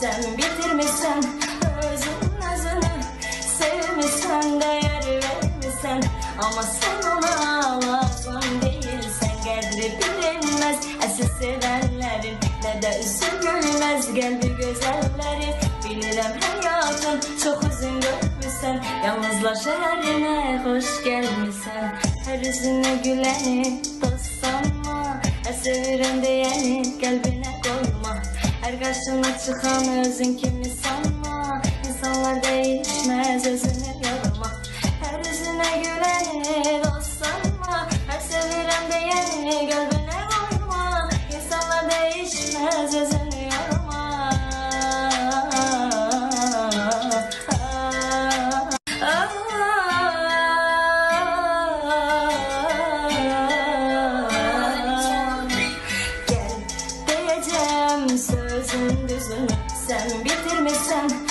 Sen bitirmişsen özün özünü Sevmişsen değer vermişsen Ama sen ona lazım değilsen Kadri bilinmez. Eski sevenlerin Ne de üstü gülmez gel bir güzelleri Bilirim hayatın çok uzun görmüşsen Yalnızlaşarına hoş gelmişsen Her yüzüne güleni dost sanma Her severim diyeni kalbine koyma Çıkan özün kimi sanma? İnsanlar değişmez özünü yorma Her yüzüne güleni dost sanma Her severim diyeni kalbine koyma İnsanlar değişmez özünü Gel diyeceğim sözün düzünü Sen bitirmişsen